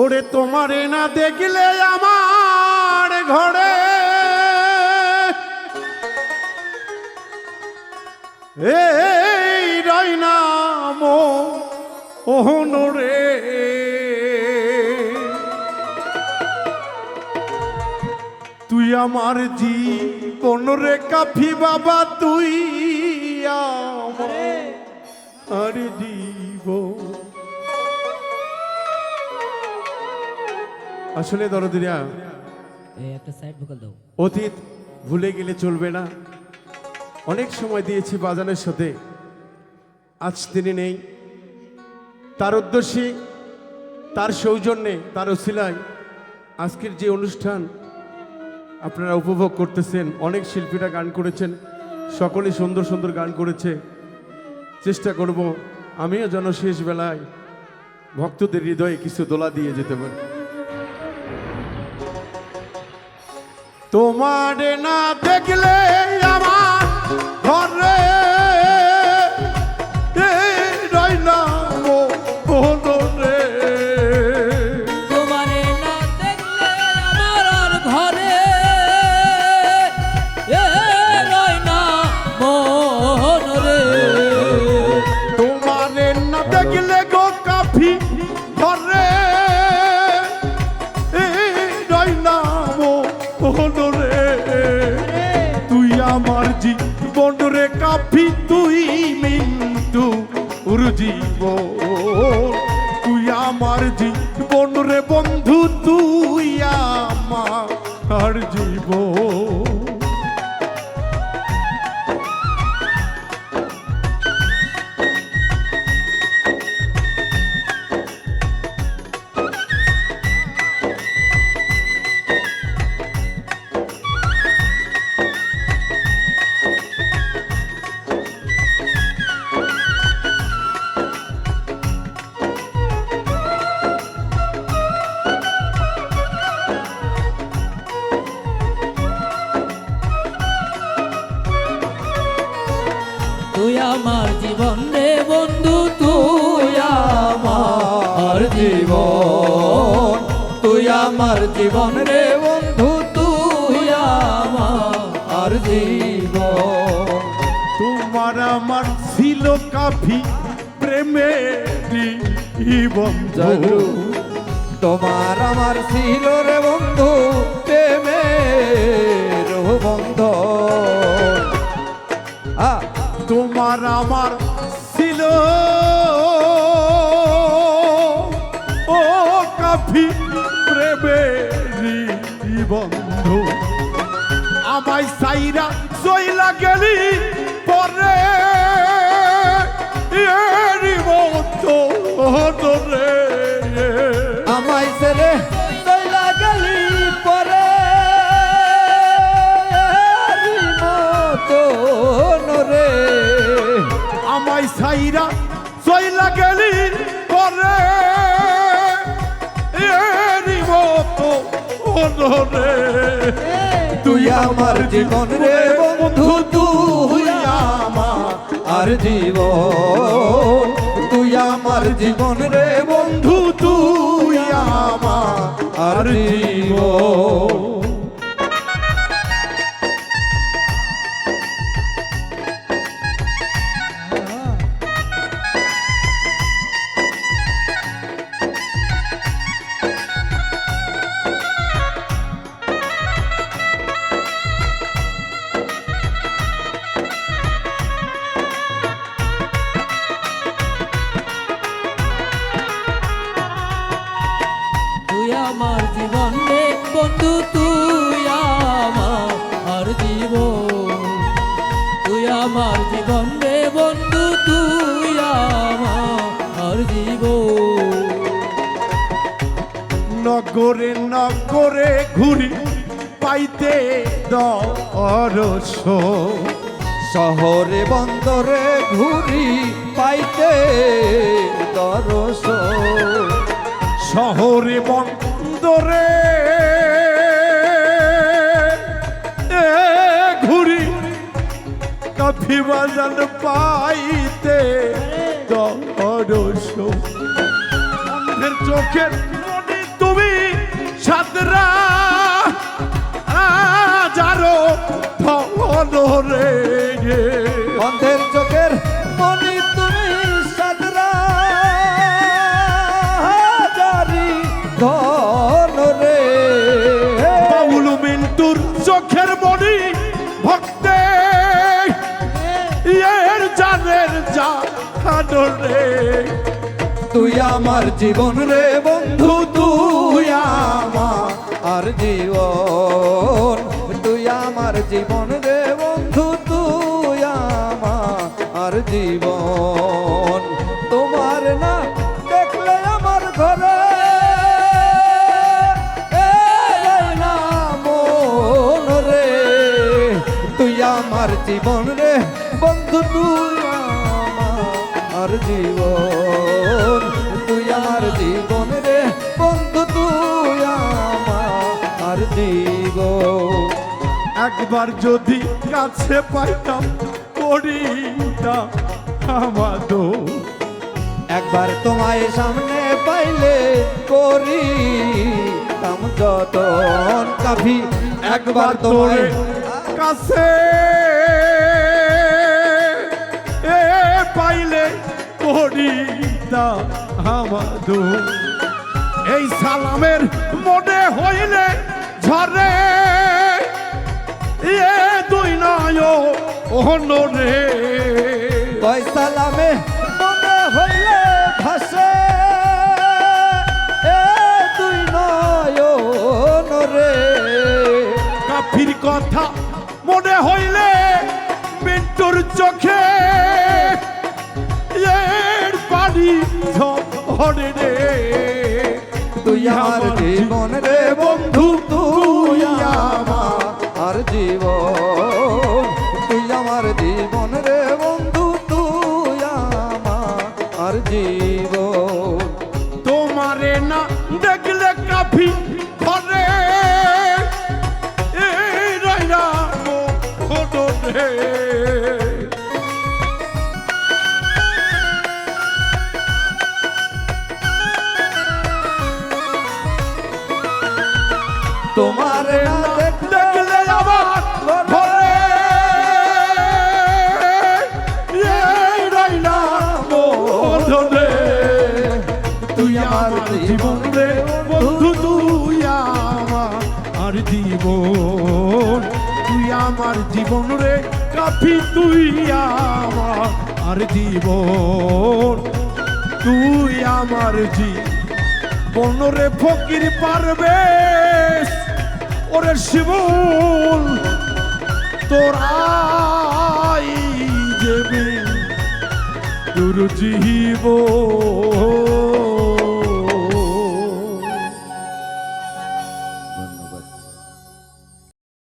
ওরে তোমারে না দেখলে আমার ঘরে। এই রাইনা মো ওহনরে তুই আমার জীবন রে কাফি বাবা, তুই আমার জীবন। আসলে দরদিরা এই একটা সাইড ভোকাল দাও। অতীত ভুলে গেলে চলবে না। অনেক সময় দিয়েছি বাজানের সাথে আজ তিনি নেই। তার উদ্দেশ্যে তার সৌজন্যে তার ওসিলায় আজকের যে অনুষ্ঠান আপনারা উপভোগ করতেছেন অনেক শিল্পীরা গান করেছেন সকলে সুন্দর সুন্দর গান করেছে। চেষ্টা করব আমিও যেন শেষ বেলায় ভক্তদের হৃদয়ে কিছু দোলা দিয়ে যেতে পারি। তোমার না দেখলে রে তুই আমার জীবন রে কাফি, তুই মিন্তু উরুজীব তুই আমার জীবন রে বন্ধু, তুই আমার জীবন। তুই আমার জীবন রে বন্ধু তুই আমার জীবন। তুই আমার জীবন রে বন্ধু তুই আমার জীবন। তোমার আমার ছিল কাফি প্রেমে জীবন বন্ধু তোমার আমার ছিল রে বন্ধু প্রেমের বন্ধ। আ তোমার আমার ছিল। ও কাফি প্রেমে বন্ধু আমায় সাইরা জয়লা গেলি। আমায় সাইরা সইলা গেলি পরে। এরি মতো রে তুই আমার জীবন রে বন্ধু, তুই আমার জীবন। তুই আমার জীবন রে বন্ধু, তুই আমার জীবন। নগরে নগরে ঘুরি পাইতে দরস। শহরে, বন্দরে ঘুরি পাইতে দরস। শহরে, বন্দরে ঘুরি কাফি বাজান পাইতে দরস। চোখের সাদরা যারো ধন রে অন্ধের আমার জীবন রে বন্ধু, তুই আমার আর জীবন। তুই আমার জীবন রে বন্ধু, তুই আমার জীবন। তোমার না দেখলে আমার ঘরে তুই আমার জীবন রে বন্ধু, তুই আমার জীবন। আমার জীবন রে বন্ধু তুই আমার জীবন একবার যদি কাছে পাইতাম পড়িতাম আমাদো। একবার তোমায় সামনে পাইলে করি কাম যতন কাফি। একবার তোমায় কাছে পাইলে পড়িতাম আমাদো এই সালামের মনে হইলে ঝরে। এ দুই নয় রে। কয় সালামে মনে হইলে ভাসে। এ তুই নয়ন রে। কাফির কথা মনে হইলে মিন্টুর চোখে। এর পানি ঝরে রে। তুই আমার জীবন রে বন্ধু তুই আমার জীবন। তুই আমার জীবন রে বন্ধু তুই আমার জীবন। তোমারে না দেখলে কাফি ঘরে। রাইরা রে। জীবন রে বন্ধু তুই আমার জীবন তুই আমার জীবন রে কাফি তুই আমার জীবন তুই আমার জীবন রে ফকির পারবে। ওরে শিবুল তোরাই দেবে তোর জীবন